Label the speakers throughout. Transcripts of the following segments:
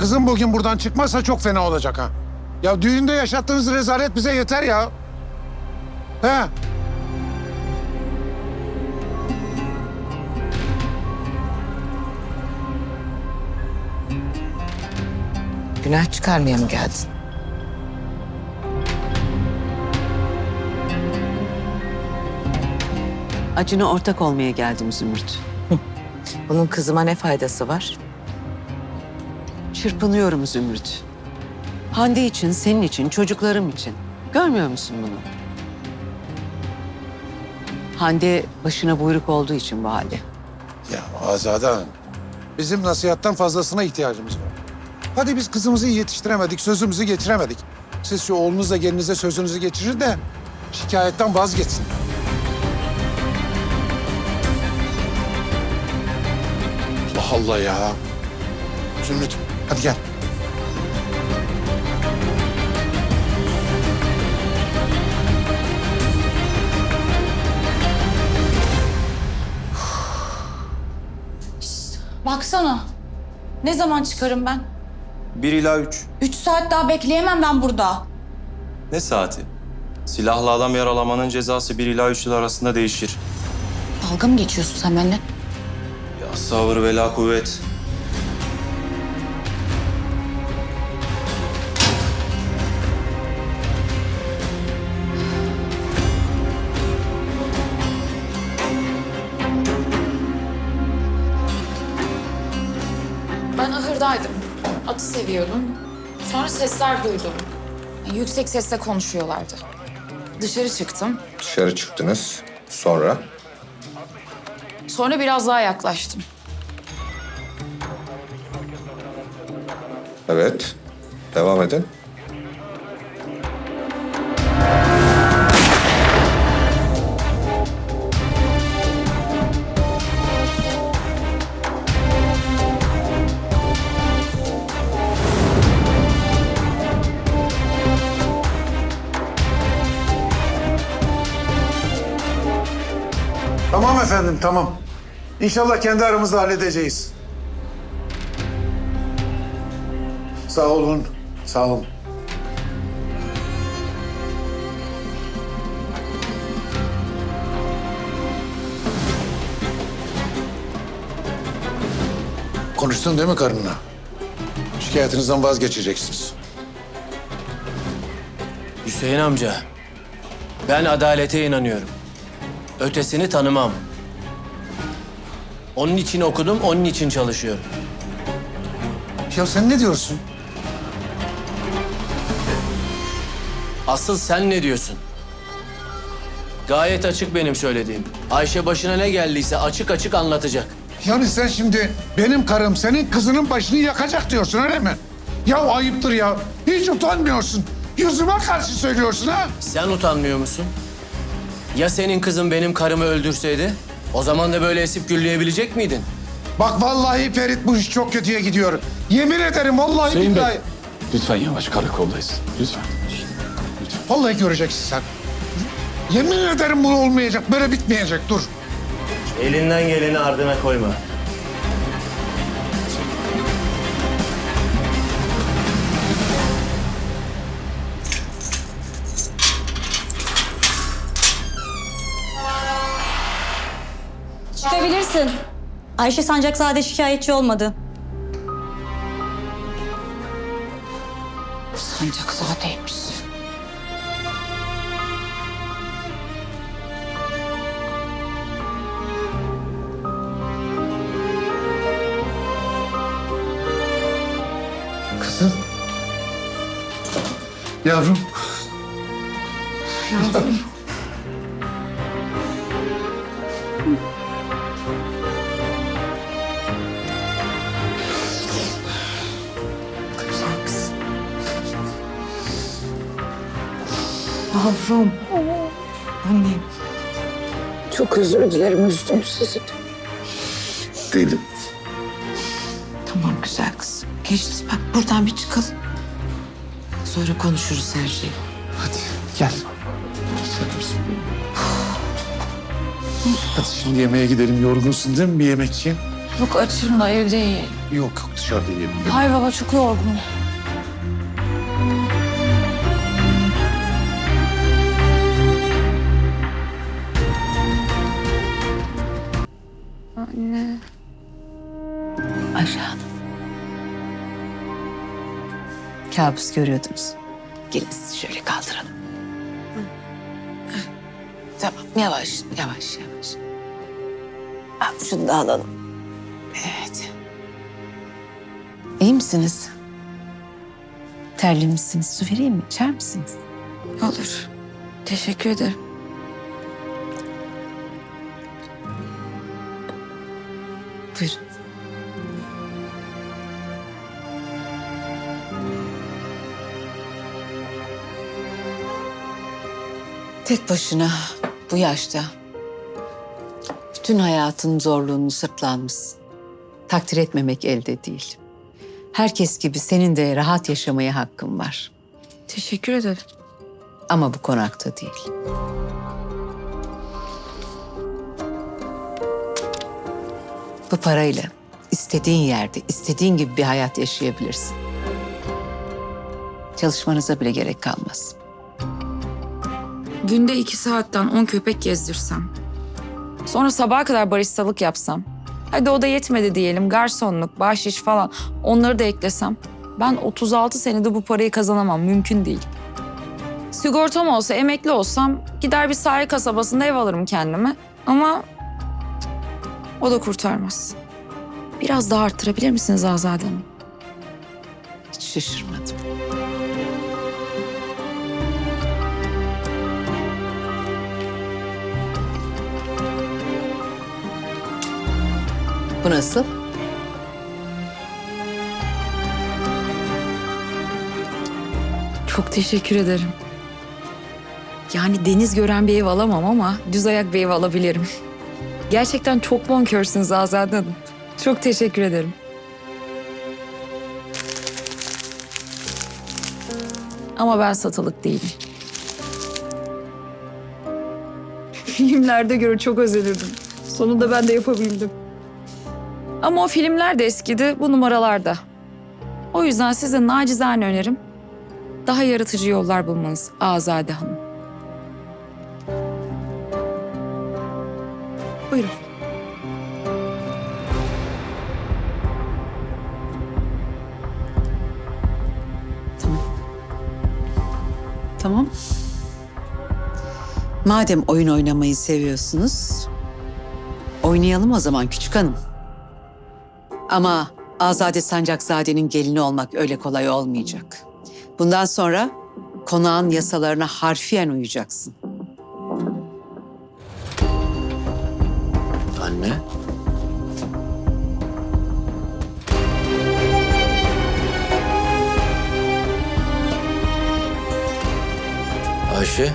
Speaker 1: kızım bugün buradan çıkmazsa çok fena olacak ha. Ya düğünde yaşattığınız rezalet bize yeter ya. He?
Speaker 2: Günah çıkarmaya mı geldin?
Speaker 3: Acına ortak olmaya geldim Zümrüt.
Speaker 2: Bunun kızıma ne faydası var?
Speaker 3: Çırpınıyorum Zümrüt. Hande için, senin için, çocuklarım için. Görmüyor musun bunu? Hande başına buyruk olduğu için bu halde.
Speaker 1: Ya Azade Hanım, bizim nasihattan fazlasına ihtiyacımız var. Hadi biz kızımızı yetiştiremedik, sözümüzü geçiremedik. Siz şu oğlunuzla gelinize sözünüzü geçirir de şikayetten vazgeçsin. Allah Allah ya. Zümrüt, hadi gel.
Speaker 4: Baksana. Ne zaman çıkarım ben?
Speaker 5: 1 ila 3.
Speaker 4: Üç saat daha bekleyemem ben burada.
Speaker 5: Ne saati? Silahlı adam yaralamanın cezası 1 ila 3 yıl arasında değişir.
Speaker 4: Dalga mı geçiyorsun sen benimle?
Speaker 5: Ya sabır ve la kuvvet.
Speaker 4: Atı seviyordum. Sonra sesler duydum. Yüksek sesle konuşuyorlardı. Dışarı çıktım.
Speaker 6: Dışarı çıktınız. Sonra?
Speaker 4: Sonra biraz daha yaklaştım.
Speaker 6: Evet. Devam edin.
Speaker 1: Tamam efendim, tamam. İnşallah kendi aramızda halledeceğiz. Sağ olun, sağ olun. Konuştun değil mi karınla? Şikayetinizden vazgeçeceksiniz.
Speaker 7: Hüseyin amca, ben adalete inanıyorum. Ötesini tanımam. Onun için okudum, onun için çalışıyorum.
Speaker 1: Ya sen ne diyorsun?
Speaker 7: Asıl sen ne diyorsun? Gayet açık benim söylediğim. Ayşe başına ne geldiyse açık açık anlatacak.
Speaker 1: Yani sen şimdi benim karım senin kızının başını yakacak diyorsun öyle mi? Ya ayıptır ya. Hiç utanmıyorsun. Yüzüme karşı söylüyorsun ha?
Speaker 7: Sen utanmıyor musun? Ya senin kızın benim karımı öldürseydi? O zaman da böyle esip gülleyebilecek miydin?
Speaker 1: Bak vallahi Ferit bu iş çok kötüye gidiyor. Yemin ederim vallahi
Speaker 8: Hüseyin Bey.
Speaker 1: billahi.
Speaker 8: Lütfen yavaş karakoldayız. Lütfen. Lütfen.
Speaker 1: Vallahi göreceksin sen. Yemin ederim bu olmayacak. Böyle bitmeyecek. Dur.
Speaker 7: Elinden geleni ardına koyma.
Speaker 9: Çıkabilirsin. Ayşe Sancakzade şikayetçi olmadı.
Speaker 4: Sancakzade'ymiş.
Speaker 1: Kızım. Yavrum.
Speaker 2: Yavrum. Annem. Çok özür dilerim üzdüm sizi.
Speaker 1: Değilim.
Speaker 2: Tamam güzel kız. Geçti bak buradan bir çıkalım. Sonra konuşuruz her şeyi.
Speaker 1: Hadi gel. Hadi şimdi yemeğe gidelim. Yorgunsun değil mi? Bir yemek yiyin.
Speaker 4: Yok açım da evde yiyelim.
Speaker 1: Yok yok dışarıda yiyelim.
Speaker 4: Hayır baba çok yorgunum.
Speaker 3: Kabus görüyordunuz. Gelin sizi şöyle kaldıralım. Tamam yavaş yavaş yavaş. Al şunu da alalım. Evet. İyi misiniz? Terli misiniz? Su vereyim mi? İçer misiniz?
Speaker 4: Olur. Teşekkür ederim.
Speaker 3: Buyurun. Tek başına bu yaşta bütün hayatın zorluğunu sırtlanmışsın. Takdir etmemek elde değil. Herkes gibi senin de rahat yaşamaya hakkın var.
Speaker 4: Teşekkür ederim.
Speaker 3: Ama bu konakta değil. Bu parayla istediğin yerde, istediğin gibi bir hayat yaşayabilirsin. Çalışmanıza bile gerek kalmaz.
Speaker 4: Günde iki saatten on köpek gezdirsem. Sonra sabaha kadar baristalık yapsam. Hadi o da yetmedi diyelim. Garsonluk, bahşiş falan onları da eklesem. Ben 36 senede bu parayı kazanamam. Mümkün değil. Sigortam olsa, emekli olsam gider bir sahil kasabasında ev alırım kendime. Ama o da kurtarmaz. Biraz daha arttırabilir misiniz Azade Hanım?
Speaker 3: Hiç şaşırmadım. Bu nasıl?
Speaker 4: Çok teşekkür ederim. Yani deniz gören bir ev alamam ama düz ayak bir ev alabilirim. Gerçekten çok bonkörsünüz Azade Hanım. Çok teşekkür ederim. Ama ben satılık değilim. Filmlerde göre çok özenirdim. Sonunda ben de yapabildim. Ama o filmler de eskidi, bu numaralarda. O yüzden size nacizane önerim daha yaratıcı yollar bulmanız Azade Hanım. Buyurun.
Speaker 3: Tamam. Madem oyun oynamayı seviyorsunuz, oynayalım o zaman küçük hanım. Ama Azade Sancakzade'nin gelini olmak öyle kolay olmayacak. Bundan sonra konağın yasalarına harfiyen uyacaksın.
Speaker 7: Anne. Ayşe,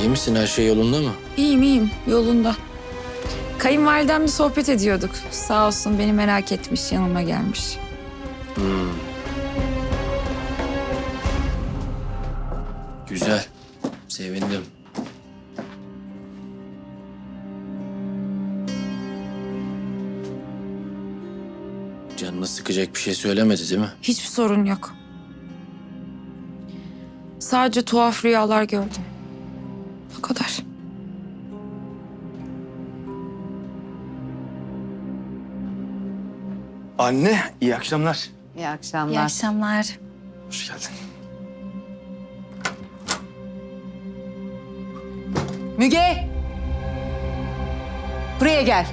Speaker 7: iyi misin? Her şey yolunda mı?
Speaker 4: İyiyim iyiyim yolunda. Kayınvalidemle sohbet ediyorduk. Sağ olsun beni merak etmiş yanıma gelmiş.
Speaker 7: Güzel. Sevindim. Canını sıkacak bir şey söylemedi değil mi?
Speaker 4: Hiçbir sorun yok. Sadece tuhaf rüyalar gördüm. O kadar.
Speaker 10: Anne, iyi akşamlar.
Speaker 3: İyi akşamlar.
Speaker 4: akşamlar.
Speaker 10: Hoş geldin.
Speaker 3: Müge! Buraya gel.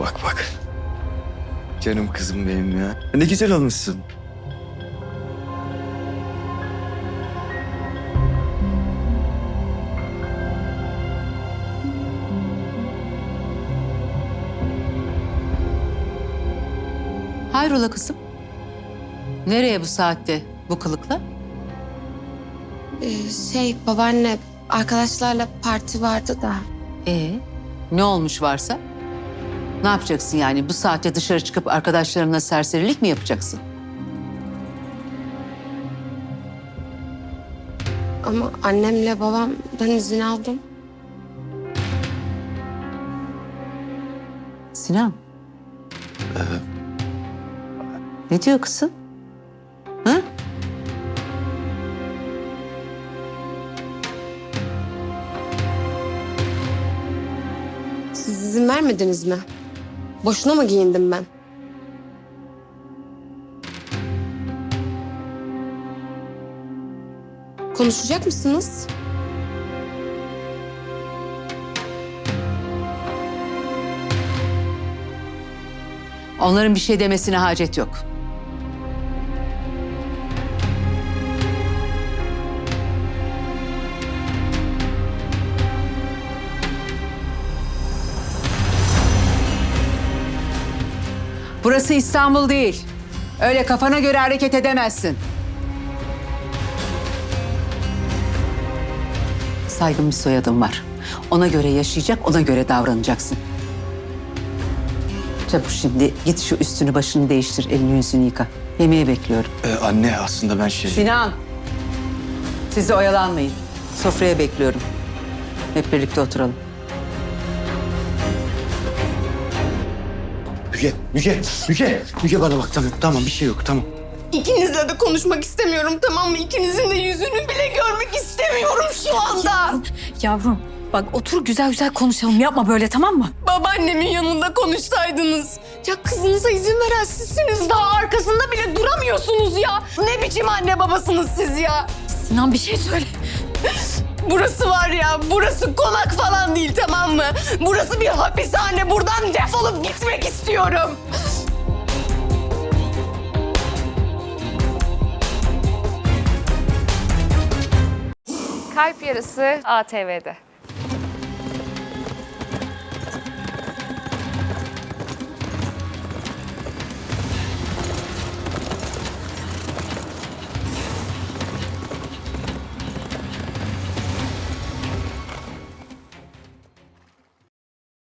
Speaker 10: Bak bak. Canım kızım benim ya. Ne güzel olmuşsun.
Speaker 3: Hayrola kızım? Nereye bu saatte bu kılıkla?
Speaker 11: Ee, şey babaanne arkadaşlarla parti vardı da.
Speaker 3: Ee, ne olmuş varsa? Ne yapacaksın yani? Bu saatte dışarı çıkıp arkadaşlarına serserilik mi yapacaksın?
Speaker 11: Ama annemle babamdan izin aldım.
Speaker 3: Sinan. Ne diyor kızım? Ha?
Speaker 11: Siz izin vermediniz mi? Boşuna mı giyindim ben? Konuşacak mısınız?
Speaker 3: Onların bir şey demesine hacet yok. Burası İstanbul değil. Öyle kafana göre hareket edemezsin. Saygın bir soyadın var. Ona göre yaşayacak, ona göre davranacaksın. Çabuk şimdi git şu üstünü başını değiştir, elini yüzünü yıka. Yemeğe bekliyorum.
Speaker 10: Ee, anne aslında ben şey...
Speaker 3: Sinan, siz de oyalanmayın. Sofraya bekliyorum. Hep birlikte oturalım.
Speaker 10: Müge, Müge, Müge. Müge bana bak tamam tamam bir şey yok tamam.
Speaker 11: İkinizle de konuşmak istemiyorum tamam mı? İkinizin de yüzünü bile görmek istemiyorum şu anda.
Speaker 4: Yavrum bak otur güzel güzel konuşalım yapma böyle tamam mı?
Speaker 11: Babaannemin yanında konuşsaydınız. Ya kızınıza izin veren sizsiniz. Daha arkasında bile duramıyorsunuz ya. Ne biçim anne babasınız siz ya?
Speaker 4: Sinan bir şey söyle.
Speaker 11: Burası var ya, burası konak falan değil tamam mı? Burası bir hapishane. Buradan defolup gitmek istiyorum.
Speaker 4: Kalp Yarısı ATV'de.